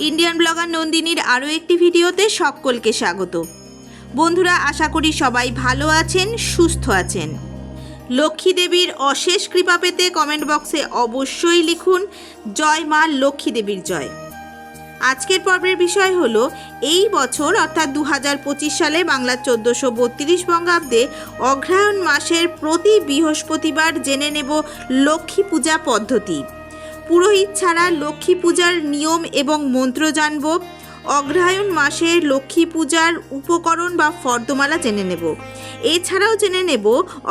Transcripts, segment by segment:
Indian blogger নন্দিনীর আরও একটি ভিডিওতে সকলকে স্বাগত। বন্ধুরা, আশা করি সবাই ভালো আছেন, সুস্থ আছেন। লক্ষ্মী দেবীর অশেষ কৃপা পেতে কমেন্ট বক্সে অবশ্যই লিখুন, জয় মা লক্ষ্মী দেবীর জয়। আজকের পর্বের বিষয় হল, এই বছর, অর্থাৎ দু হাজার পঁচিশ সালে বাংলার চোদ্দোশো বত্রিশ বঙ্গাব্দে অগ্রহায়ণ মাসের প্রতি বৃহস্পতিবার জেনে নেব লক্ষ্মী পূজা পদ্ধতি। পুরোহিত ছাড়া লক্ষ্মী পূজার নিয়ম এবং মন্ত্র জানব। অগ্রহায়ণ মাসে লক্ষ্মী পূজার উপকরণ বা ফর্দমালা জেনে নেব। এছাড়াও জেনে নেব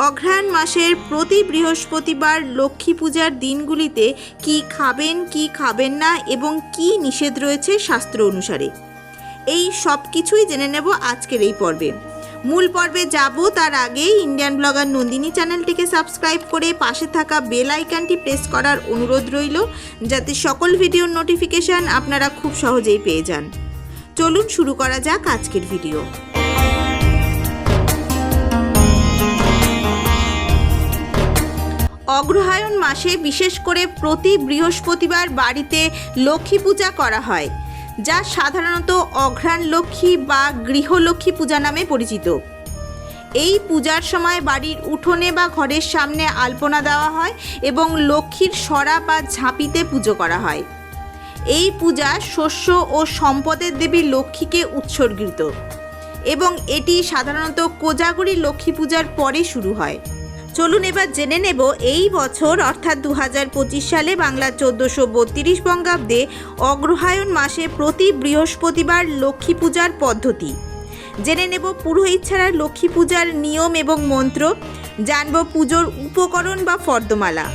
অগ্রহায়ণ মাসের প্রতি বৃহস্পতিবার লক্ষ্মী পূজার দিনগুলিতে কি খাবেন কি খাবেন না এবং কি নিষেধ রয়েছে শাস্ত্র অনুসারে। এই সব কিছুই জেনে নেব আজকের এই পর্বে। মূল পর্বে যাব, তার আগে ইন্ডিয়ান ব্লগার নন্দিনী চ্যানেলটিকে সাবস্ক্রাইব করে পাশে থাকা বেল আইকনটি প্রেস করার অনুরোধ রইল, যাতে সকল ভিডিওর নোটিফিকেশন আপনারা খুব সহজেই পেয়ে যান। চলুন শুরু করা যাক আজকের ভিডিও অগ্রহায়ণ মাসে বিশেষ করে প্রতি বৃহস্পতিবার বাড়িতে লক্ষ্মী পূজা করা হয়। যা সাধারণত অঘ্রাণ লক্ষ্মী বা গৃহলক্ষ্মী পূজা নামে পরিচিত। এই পূজার সময় বাড়ির উঠোনে বা ঘরের সামনে আলপনা দেওয়া হয় এবং লক্ষ্মীর সরা বা ঝাঁপিতে পুজো করা হয়। এই পূজা শস্য ও সম্পদের দেবী লক্ষ্মীকে উৎসর্গিত। এবং এটি সাধারণত কোজাগরী লক্ষ্মী পূজার পরে শুরু হয়। চলুন এবার জেনে নেব এই বছর, অর্থাৎ দু হাজার পঁচিশ সালে বাংলা চোদ্দোশো বত্রিশ বঙ্গাব্দে অগ্রহায়ণ মাসে প্রতি বৃহস্পতিবার লক্ষ্মী পূজার পদ্ধতি। জেনে নেব পুরোহিত ছাড়া লক্ষ্মী পূজার নিয়ম এবং মন্ত্র, জানব পুজোর উপকরণ বা ফর্দমালা।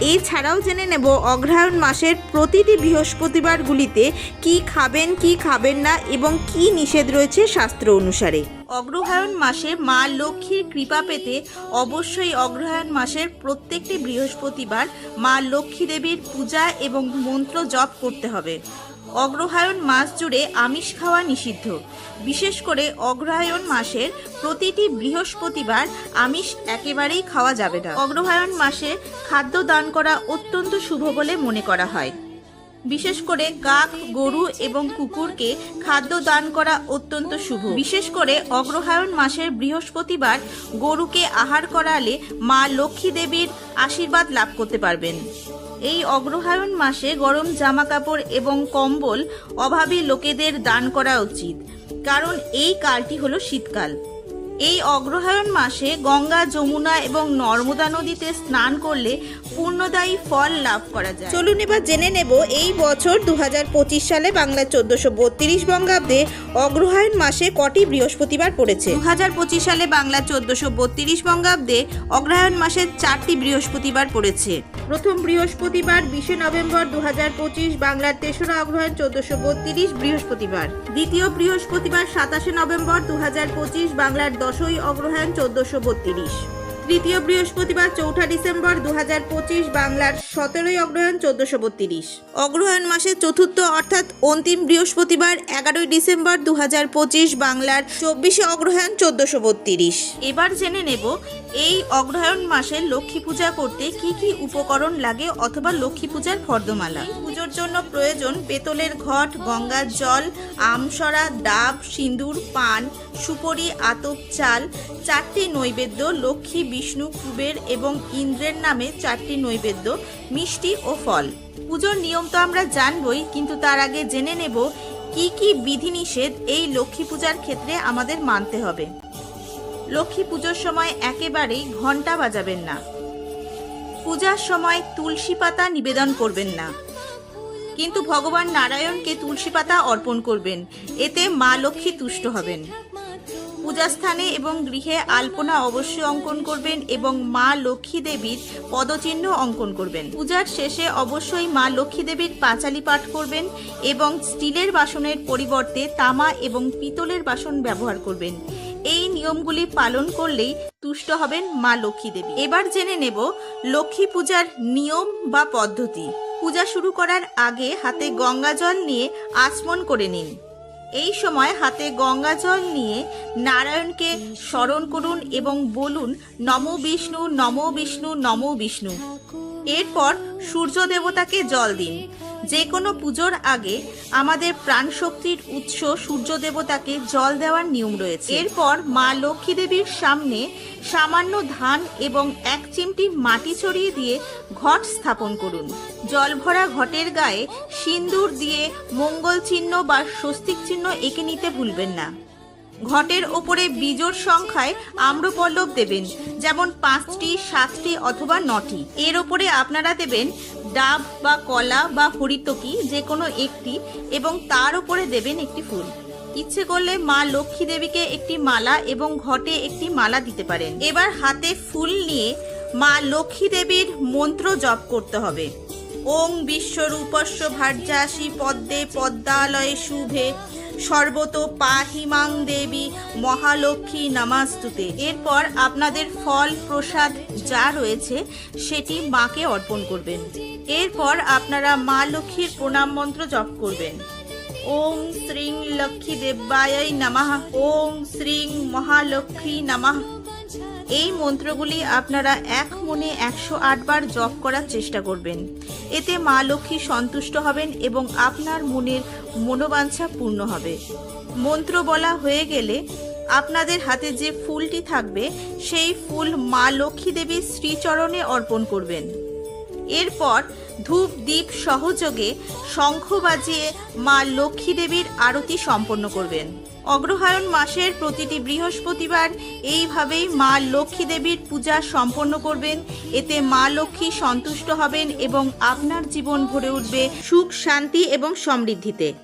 এছাড়াও জেনে নেব অগ্রহায়ণ মাসের প্রতিটি বৃহস্পতিবারগুলিতে কি খাবেন কি খাবেন না এবং কি নিষেধ রয়েছে শাস্ত্র অনুসারে। অগ্রহায়ণ মাসে মা লক্ষ্মীর কৃপা পেতে অবশ্যই অগ্রহায়ণ মাসের প্রত্যেকটি বৃহস্পতিবার মা লক্ষ্মী দেবীর পূজা এবং মন্ত্র জপ করতে হবে। অগ্রহায়ণ মাস জুড়ে আমিষ খাওয়া নিষিদ্ধ। বিশেষ করে অগ্রহায়ণ মাসের প্রতিটি বৃহস্পতিবার আমিষ একেবারেই খাওয়া যাবে না। অগ্রহায়ণ মাসে খাদ্য দান করা অত্যন্ত শুভ বলে মনে করা হয়। বিশেষ করে কাক, গরু এবং কুকুরকে খাদ্য দান করা অত্যন্ত শুভ। বিশেষ করে অগ্রহায়ণ মাসের বৃহস্পতিবার গরুকে আহার করালে মা লক্ষ্মী দেবীর আশীর্বাদ লাভ করতে পারবেন। এই অগ্রহায়ণ মাসে গরম জামা কাপড় এবং কম্বল অভাবী লোকেদের দান করা উচিত। কারণ এই কালটি হলো শীতকাল। এই অগ্রহায়ণ মাসে গঙ্গা যমুনা এবং নর্মদা নদীতে স্নান করলে পূর্ণদায়ী ফল লাভ করা যায়। চলুন এবার জেনে নেব এই বছর দু হাজার পঁচিশ সালে বাংলা চোদ্দশো বত্রিশ বঙ্গাব্দে অগ্রহায়ণ মাসে কটি বৃহস্পতিবার পড়েছে? দুহাজার পঁচিশ সালে বাংলা চোদ্দশো বত্রিশ বঙ্গাব্দে অগ্রহায়ণ মাসে চারটি বৃহস্পতিবার পড়েছে। প্রথম বৃহস্পতিবার বিশে নভেম্বর দু হাজার পঁচিশ বাংলার তেসরা অগ্রহায়ণ চোদ্দশো বত্রিশ বৃহস্পতিবার। দ্বিতীয় বৃহস্পতিবার সাতাশে নভেম্বর দু হাজার পঁচিশ বাংলার দশই অগ্রহায়ণ চোদ্দশো বত্রিশ। তৃতীয় বৃহস্পতিবার চৌঠা ডিসেম্বর দু হাজার পঁচিশ বাংলার সতেরোই অগ্রহায়ণ চোদ্দশো বত্রিশ। অগ্রহায়ণ মাসের চতুর্থ অর্থাৎ অন্তিম বৃহস্পতিবার এগারোই ডিসেম্বর দু বাংলার চব্বিশে অগ্রহায়ণ চোদ্দশো বত্রিশ। এবার জেনে নেব, এই অগ্রহায়ণ মাসে লক্ষ্মী পূজা করতে কি কি উপকরণ লাগে অথবা লক্ষ্মী পূজার ফর্দমালা? পুজোর জন্য প্রয়োজন পেতলের ঘট গঙ্গার জল, আমসরা, ডাব, সিঁদুর, পান, সুপরি, আতপ চাল, চারটি নৈবেদ্য লক্ষ্মী বিষ্ণু, কুবের এবং ইন্দ্রের নামে চারটি নৈবেদ্য, মিষ্টি ও ফল। পুজোর নিয়ম তো আমরা জানবই, কিন্তু তার আগে জেনে নেব কি কি বিধিনিষেধ এই লক্ষ্মী পূজার ক্ষেত্রে আমাদের মানতে হবে। লক্ষ্মী পুজোর সময় একেবারেই ঘণ্টা বাজাবেন না। পূজার সময় তুলসী পাতা নিবেদন করবেন না। কিন্তু ভগবান নারায়ণকে তুলসী পাতা অর্পণ করবেন, এতে মা লক্ষ্মী তুষ্ট হবেন। পূজাস্থানে এবং গৃহে আলপনা অবশ্যই অঙ্কন করবেন এবং মা লক্ষ্মী দেবীর পদচিহ্ন অঙ্কন করবেন। পূজার শেষে অবশ্যই মা লক্ষ্মী দেবীর পাঁচালি পাঠ করবেন এবং স্টিলের বাসনের পরিবর্তে তামা এবং পিতলের বাসন ব্যবহার করবেন। এই নিয়মগুলি পালন করলেই তুষ্ট হবেন মা লক্ষ্মী দেবী। এবার জেনে নেব লক্ষ্মী পূজার নিয়ম বা পদ্ধতি। পূজা শুরু করার আগে হাতে গঙ্গা জল নিয়ে আচমন করে নিন। এই সময় হাতে গঙ্গা জল নিয়ে নারায়ণকে স্মরণ করুন এবং বলুন, নম বিষ্ণু নম বিষ্ণু নম বিষ্ণু। এরপর সূর্য দেবতাকে জল দিন। যে কোনো পুজোর আগে আমাদের প্রাণশক্তির উৎস সূর্য দেবতাকে জল দেওয়ার নিয়ম রয়েছে। এরপর মা লক্ষ্মী দেবীর সামনে সামান্য ধান এবং এক চিমটি মাটি ছড়িয়ে দিয়ে ঘট স্থাপন করুন। জল ভরা ঘটের গায়ে সিন্দুর দিয়ে মঙ্গল চিহ্ন বা স্বস্তিক চিহ্ন এঁকে নিতে ভুলবেন না। ঘটের ওপরে বিজোড় সংখ্যায় আম্রপল্লব দেবেন, যেমন পাঁচটি, সাতটি অথবা নটি। এর ওপরে আপনারা দেবেন ডাব বা কলা বা হরিতকি যে কোনো একটি এবং তার উপরে দেবেন একটি ফুল। ইচ্ছে করলে মা লক্ষ্মী দেবীকে একটি মালা এবং ঘটে একটি মালা দিতে পারেন। এবার হাতে ফুল নিয়ে মা লক্ষ্মী দেবীর মন্ত্র জপ করতে হবে। ওং বিশ্বরূপস্য ভার্যাসী পদ্মে পদ্মালয়ে শুভে, সর্বত পাহিমাং দেবী মহালক্ষ্মী নামাস্তুতে। এরপর আপনাদের ফল প্রসাদ যা রয়েছে সেটি মাকে অর্পণ করবেন। এরপর আপনারা মা লক্ষ্মীর প্রণাম মন্ত্র জপ করবেন। ওং শ্রীং লক্ষ্মী দেব্যায় নমঃ। ওং শ্রীং মহালক্ষ্মী নমঃ। এই মন্ত্রগুলি আপনারা এক মনে একশো বার জপ করার চেষ্টা করবেন। এতে মা লক্ষ্মী সন্তুষ্ট হবেন এবং আপনার মনের মনোবাঞ্ছা পূর্ণ হবে। মন্ত্র বলা হয়ে গেলে আপনাদের হাতে যে ফুলটি থাকবে, সেই ফুল মা লক্ষ্মী দেবীর শ্রীচরণে অর্পণ করবেন। এরপর ধূপ দ্বীপ সহযোগে শঙ্খ বাজিয়ে মা লক্ষ্মী দেবীর আরতি সম্পন্ন করবেন। অগ্রহায়ণ মাসের প্রতিটি বৃহস্পতিবার এইভাবেই মা লক্ষ্মী দেবীর পূজা সম্পন্ন করবেন। এতে মা লক্ষ্মী সন্তুষ্ট হবেন এবং আপনার জীবন ভরে উঠবে সুখ, শান্তি এবং সমৃদ্ধিতে।